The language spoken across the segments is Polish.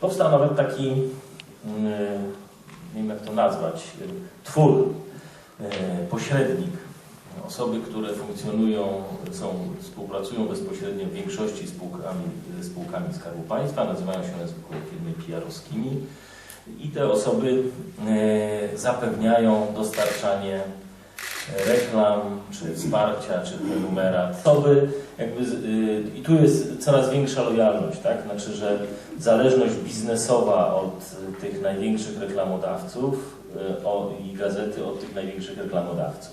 Powstał nawet taki, mm, nie wiem jak to nazwać, y, twór, y, pośrednik. Osoby, które funkcjonują, są, współpracują bezpośrednio w większości spółkami, spółkami Skarbu Państwa, nazywają się one zwykle firmy PR-owskimi i te osoby e, zapewniają dostarczanie reklam, czy wsparcia, czy prenumerat. Osoby jakby, z- y, I tu jest coraz większa lojalność, tak? Znaczy, że zależność biznesowa od tych największych reklamodawców y, o, i gazety od tych największych reklamodawców.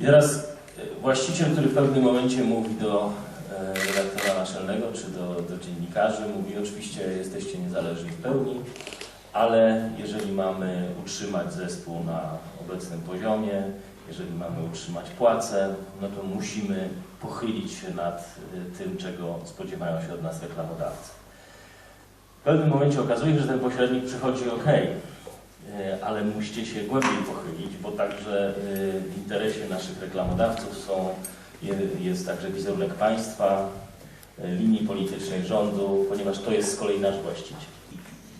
I teraz y, właściciel, który w pewnym momencie mówi do redaktora naczelnego czy do, do dziennikarzy, mówi oczywiście jesteście niezależni w pełni, ale jeżeli mamy utrzymać zespół na obecnym poziomie, jeżeli mamy utrzymać płace, no to musimy pochylić się nad y, tym, czego spodziewają się od nas reklamodawcy. W pewnym momencie okazuje się, że ten pośrednik przychodzi ok, ale musicie się głębiej pochylić, bo także y, w interesie naszych reklamodawców są, je- jest także wizerunek państwa, y, linii politycznej rządu, ponieważ to jest z kolei nasz właściciel.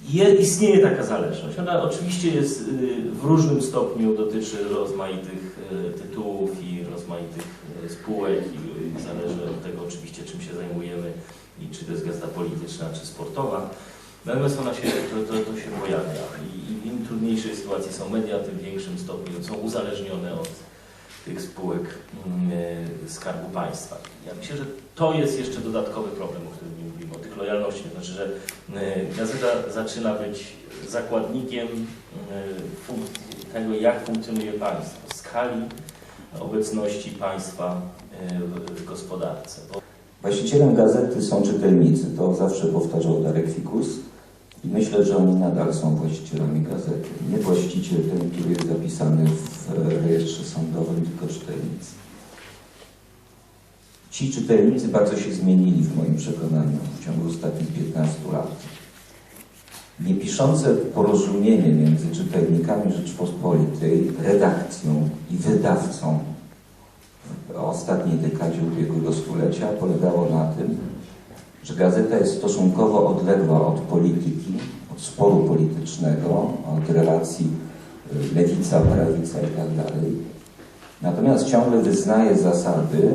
Je, istnieje taka zależność. Ona oczywiście jest y, w różnym stopniu dotyczy rozmaitych y, tytułów i rozmaitych y, spółek i, zależy od tego oczywiście czym się zajmujemy i czy to jest gazeta polityczna czy sportowa. Natomiast ona się, to, to, to się pojawia i, i im trudniejszej sytuacji są media, tym w większym stopniu są uzależnione od tych spółek mm, Skarbu Państwa. Ja myślę, że to jest jeszcze dodatkowy problem, o którym mówimy, lojalności. To znaczy, że y, gazeta zaczyna być zakładnikiem funkcji tego, jak funkcjonuje państwo, skali obecności państwa y, w, gospodarce. Właścicielem gazety są czytelnicy, to zawsze powtarzał Darek Fikus i myślę, że oni nadal są właścicielami gazety. Nie właściciel ten, który jest zapisany w e, rejestrze sądowym, tylko czytelnicy. Ci czytelnicy bardzo się zmienili w moim przekonaniu w ciągu ostatnich 15 lat. Niepiszące porozumienie między czytelnikami Rzeczpospolitej, redakcją i wydawcą w ostatniej dekadzie ubiegłego stulecia polegało na tym, że gazeta jest stosunkowo odległa od polityki, od sporu politycznego, od relacji y, lewica, prawica i tak. Natomiast ciągle wyznaje zasady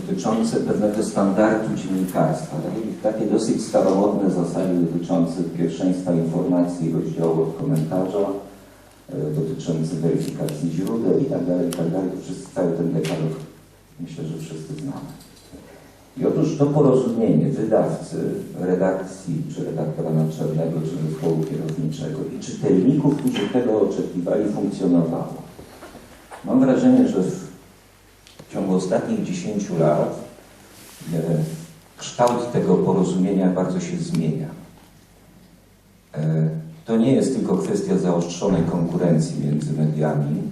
dotyczące pewnego standardu dziennikarstwa. Takie- Takie dosyć staromodne zasady dotyczące pierwszeństwa informacji rozdziału od komentarza, e, dotyczący weryfikacji źródeł i tak dalej, i tak dalej. To wszyscy, cały ten dekalog myślę, że wszyscy znamy. I otóż to porozumienie wydawcy, redakcji, czy redaktora naczelnego, czy zespołu kierowniczego i czytelników, którzy tego oczekiwali, funkcjonowało. Mam wrażenie, że w ciągu ostatnich 10 lat e, kształt tego porozumienia bardzo się zmienia. E, To nie jest tylko kwestia zaostrzonej konkurencji między mediami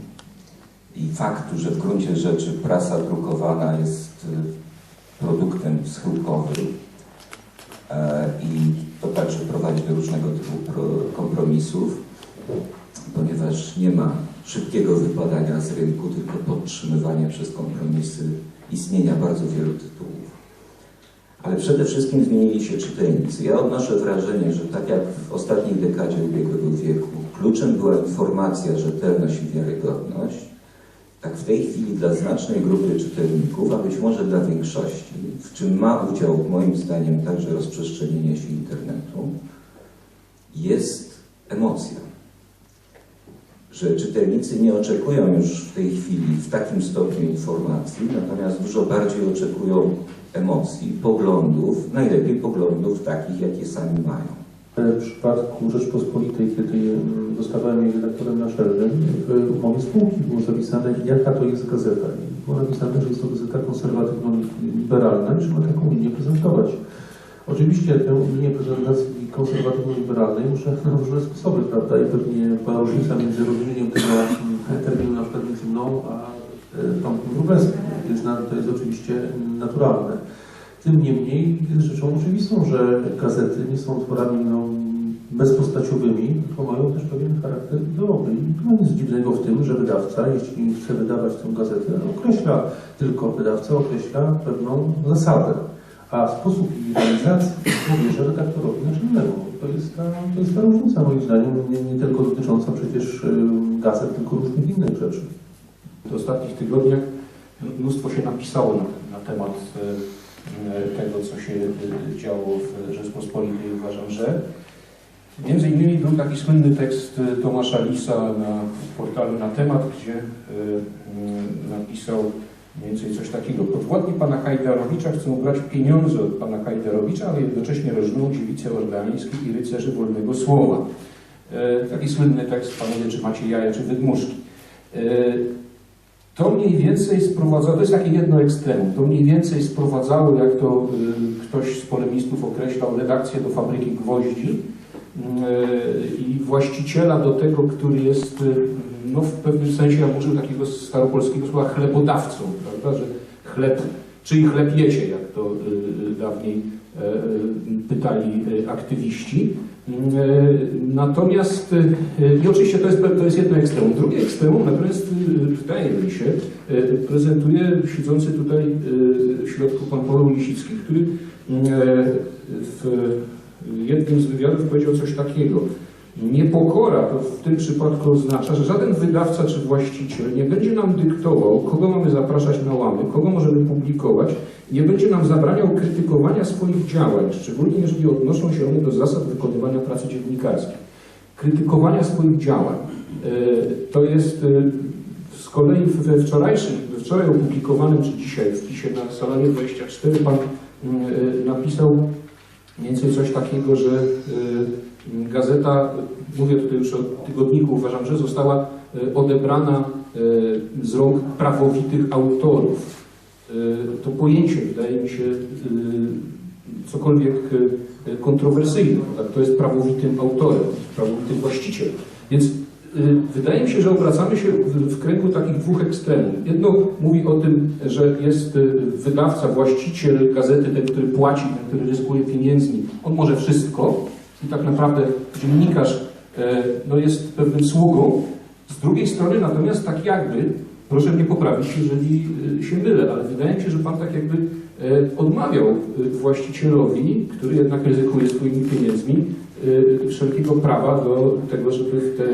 i faktu, że w gruncie rzeczy prasa drukowana jest e, produktem schyłkowym i to także prowadzi do różnego typu pro- kompromisów, ponieważ nie ma szybkiego wypadania z rynku, tylko podtrzymywania przez kompromisy istnienia bardzo wielu tytułów. Ale przede wszystkim zmienili się czytelnicy. Ja odnoszę wrażenie, że tak jak w ostatniej dekadzie ubiegłego wieku kluczem była informacja, rzetelność i wiarygodność, tak w tej chwili dla znacznej grupy czytelników, a być może dla większości, w czym ma udział moim zdaniem także rozprzestrzenienie się internetu, jest emocja. Że czytelnicy nie oczekują już w tej chwili w takim stopniu informacji, natomiast dużo bardziej oczekują emocji, poglądów, najlepiej poglądów takich, jakie sami mają. W przypadku Rzeczpospolitej, kiedy zostawałem jej redaktorem naczelnym, w umowie spółki było zapisane, jaka to jest gazeta. Było napisane, że jest to gazeta konserwatywno-liberalna i że ma taką linię prezentować. Oczywiście tę linię prezentacji konserwatywno-liberalnej muszę na różne sposoby, prawda? I pewnie była różnica między rozumieniem tego terminu na przykład między mną a Tomkiem Wróblewskim. Na- to jest oczywiście naturalne. Tym niemniej jest rzeczą oczywistą, że gazety nie są tworami no, bezpostaciowymi, tylko mają też pewien charakter ideowy. I no, nic dziwnego w tym, że wydawca, jeśli chce wydawać tę gazetę, określa, tylko wydawca określa pewną zasadę. A sposób jej realizacji powierza redaktorowi naczelnemu. To jest ta, to jest ta różnica moim zdaniem, nie, nie tylko dotycząca przecież y, gazet, tylko różnych innych rzeczy. W ostatnich tygodniach mnóstwo się napisało na, na temat e, e, tego, co się działo w Rzeczpospolitej. Uważam, że między innymi był taki słynny tekst Tomasza Lisa na portalu na temat, gdzie napisał mniej więcej coś takiego. Podwładni pana Hajdarowicza chcą brać pieniądze od pana Hajdarowicza, ale jednocześnie rożną dziewicę orleańskie i rycerzy wolnego słowa. E, Taki słynny tekst, panowie, czy macie jaja, czy wydmuszki. E, to mniej więcej sprowadzało, to jest takie jedno ekstremum, to mniej więcej sprowadzało, jak to y, ktoś z polemistów określał, redakcję do fabryki gwoździ y, i właściciela do tego, który jest y, no, w pewnym sensie, ja użył takiego staropolskiego słowa, chlebodawcą, prawda, że chleb, czyj chleb jecie, jak to y, y, dawniej e, e, pytali y, aktywiści. E, Natomiast, i oczywiście to jest, to jest jedno ekstremum. Drugie ekstremum natomiast wydaje mi się, prezentuje siedzący tutaj w środku pan Paweł Lisicki, który e, w jednym z wywiadów powiedział coś takiego. Niepokora to w tym przypadku oznacza, że żaden wydawca czy właściciel nie będzie nam dyktował, kogo mamy zapraszać na łamy, kogo możemy publikować, nie będzie nam zabraniał krytykowania swoich działań, szczególnie jeżeli odnoszą się one do zasad wykonywania pracy dziennikarskiej. Krytykowania swoich działań. E, To jest e, z kolei we wczorajszym, we wczoraj opublikowanym, czy dzisiaj w wpisie na Salonie 24 pan mm, e, napisał mniej więcej coś takiego, że gazeta, mówię tutaj już o tygodniku, uważam, że została e, odebrana e, z rąk prawowitych autorów. E, To pojęcie wydaje mi się cokolwiek kontrowersyjne. Tak? To jest prawowitym autorem, prawowitym właścicielem. Więc wydaje mi się, że obracamy się w, kręgu takich dwóch ekstremów. Jedno mówi o tym, że jest wydawca, właściciel gazety, ten, który płaci, ten, który ryzykuje pieniędzmi. On może wszystko i tak naprawdę dziennikarz e, no, jest pewnym sługą. Z drugiej strony natomiast tak jakby, proszę mnie poprawić, jeżeli e, się mylę, ale wydaje mi się, że Pan tak jakby e, odmawiał właścicielowi, który jednak ryzykuje swoimi pieniędzmi, wszelkiego prawa do tego, żeby w tę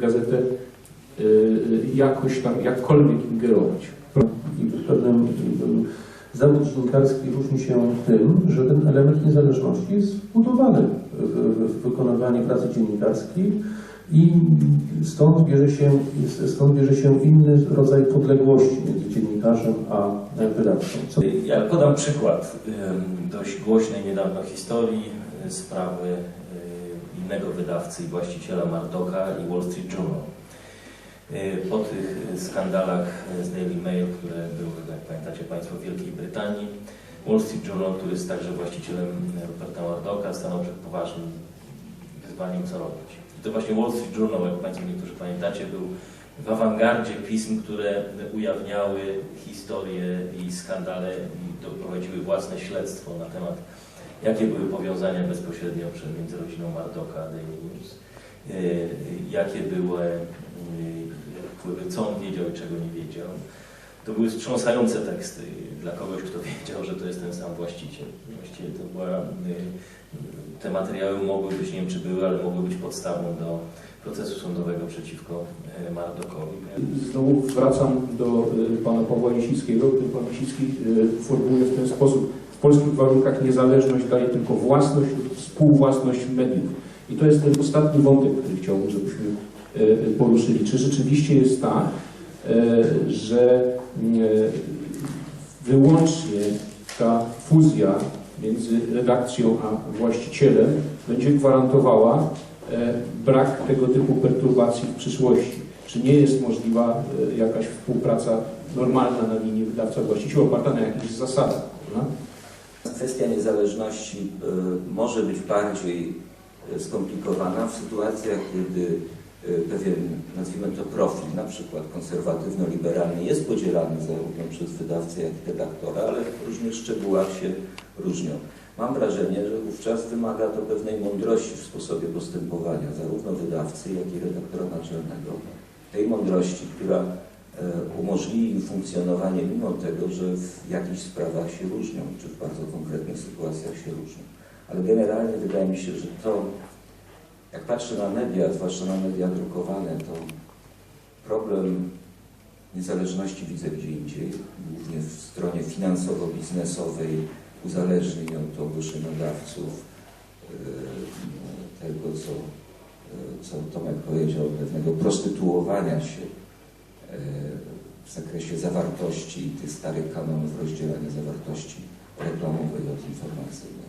gazetę jakoś tam, jakkolwiek ingerować. Pewnym ym, zawód dziennikarski różni się tym, że ten element niezależności jest wbudowany w, wykonywanie pracy dziennikarskiej i stąd bierze, się, stąd bierze się inny rodzaj podległości między dziennikarzem a wydawcą. Co Ja podam przykład dość głośnej niedawno historii e, sprawy e, innego wydawcy i właściciela Mardoka i Wall Street Journal. E, Po tych skandalach z Daily Mail, które były, jak pamiętacie Państwo, w Wielkiej Brytanii, Wall Street Journal, który jest także właścicielem Roberta Mardoka, stanął przed poważnym wyzwaniem, co robić. I to właśnie Wall Street Journal, jak Państwo niektórzy pamiętacie, był w awangardzie pism, które ujawniały historie i skandale i doprowadziły własne śledztwo na temat, jakie były powiązania bezpośrednio między rodziną Mardoka a Daily News, jakie były wpływy, co on wiedział i czego nie wiedział. To były wstrząsające teksty dla kogoś, kto wiedział, że to jest ten sam właściciel. Właściwie to była, yy, te materiały mogły być, nie wiem czy były, ale mogły być podstawą do procesu sądowego przeciwko e, Mardokowi. Znowu wracam do pana Pawła Lisickiego, który pan Lisicki formułuje w ten sposób. W polskich warunkach niezależność daje tylko własność lub współwłasność mediów. I to jest ten ostatni wątek, który chciałbym, żebyśmy y, poruszyli. Czy rzeczywiście jest tak, y, że y, wyłącznie ta fuzja między redakcją a właścicielem będzie gwarantowała e, brak tego typu perturbacji w przyszłości. Czy nie jest możliwa e, jakaś współpraca normalna na linii wydawca-właściciel oparta na jakichś zasadach? Kwestia niezależności może być bardziej skomplikowana w sytuacjach, kiedy y, pewien, nazwijmy to profil, na przykład konserwatywno-liberalny, jest podzielany zarówno przez wydawcę, jak i redaktora, ale w różnych szczegółach się różnią. Mam wrażenie, że wówczas wymaga to pewnej mądrości w sposobie postępowania zarówno wydawcy, jak i redaktora naczelnego. Tej mądrości, która umożliwi im funkcjonowanie mimo tego, że w jakichś sprawach się różnią, czy w bardzo konkretnych sytuacjach się różnią. Ale generalnie wydaje mi się, że to, jak patrzę na media, zwłaszcza na media drukowane, to problem niezależności widzę gdzie indziej, głównie w stronie finansowo-biznesowej, uzależnień od ogłoszeniodawców, e, tego, co, e, co Tomek powiedział, pewnego prostytuowania się e, w zakresie zawartości tych starych kanonów rozdzielania zawartości reklamowej od informacyjnej.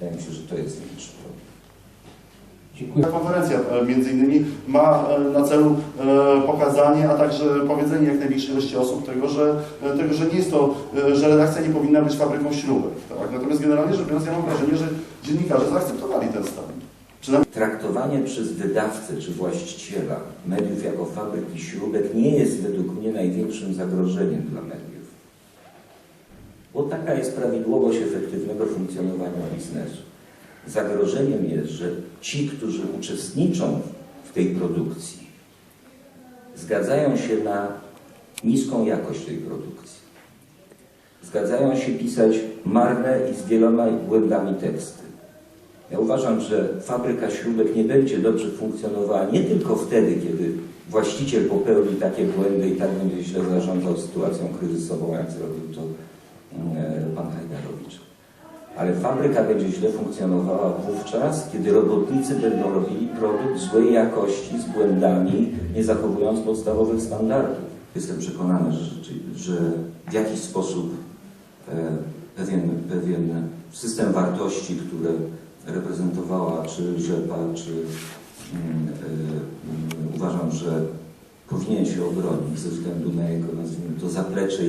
Wydaje mi się, że to jest największy problem. Dziękuję. Ta konferencja e, między innymi ma e, na celu e, pokazanie, a także powiedzenie jak największej ilości osób tego, że, tego, że nie jest to, że redakcja nie powinna być fabryką śrubek. Tak? Natomiast generalnie rzecz biorąc, ja mam wrażenie, że dziennikarze zaakceptowali ten stan. Traktowanie przez wydawcę czy właściciela mediów jako fabryki śrubek nie jest według mnie największym zagrożeniem dla mediów. Bo taka jest prawidłowość efektywnego funkcjonowania biznesu. Zagrożeniem jest, że ci, którzy uczestniczą w tej produkcji, zgadzają się na niską jakość tej produkcji. Zgadzają się pisać marne i z wieloma błędami teksty. Ja uważam, że fabryka śrubek nie będzie dobrze funkcjonowała nie tylko wtedy, kiedy właściciel popełni takie błędy i tak będzie źle zarządzał sytuacją kryzysową, jak zrobił to pan Hajdarowicz. Ale fabryka będzie źle funkcjonowała wówczas, kiedy robotnicy będą robili produkt złej jakości, z błędami, nie zachowując podstawowych standardów. Jestem przekonany, że, że w jakiś sposób e, pewien, pewien system wartości, które reprezentowała czy Rzepa, czy mm, y, uważam, że powinien się obronić ze względu na jego, nazwijmy to, zaplecze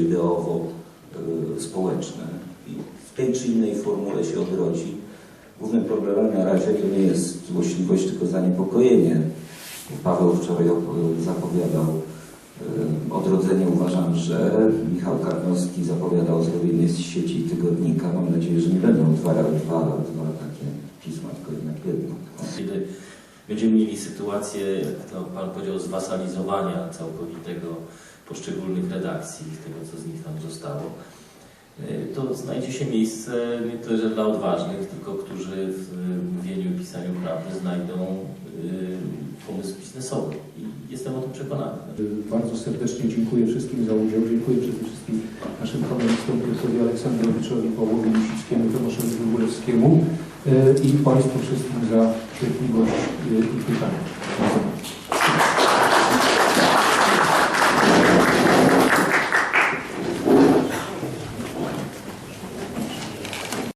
ideowo-społeczne. I w tej czy innej formule się odrodzi. Głównym problemem na razie to nie jest złośliwość, tylko zaniepokojenie. Paweł wczoraj zapowiadał y, odrodzenie. Uważam, że Michał Karnowski zapowiadał zrobienie z sieci tygodnika. Mam nadzieję, że nie będą dwa, dwa, dwa takie pisma, tylko jednak jedno. Kiedy będziemy mieli sytuację, jak to Pan powiedział, zwasalizowania całkowitego poszczególnych redakcji, tego co z nich tam zostało, y, to znajdzie się miejsce nie tyle dla odważnych, tylko którzy w mówieniu i pisaniu prawdy znajdą y, pomysł biznesowy. I jestem o tym przekonany. Bardzo serdecznie dziękuję wszystkim za udział. Dziękuję przede wszystkim naszym panelistom, profesorowi Aleksandrowiczowi, Pawłowi Lisickiemu, Tomaszowi Wygórewskiemu e, i Państwu wszystkim za cierpliwość i pytania.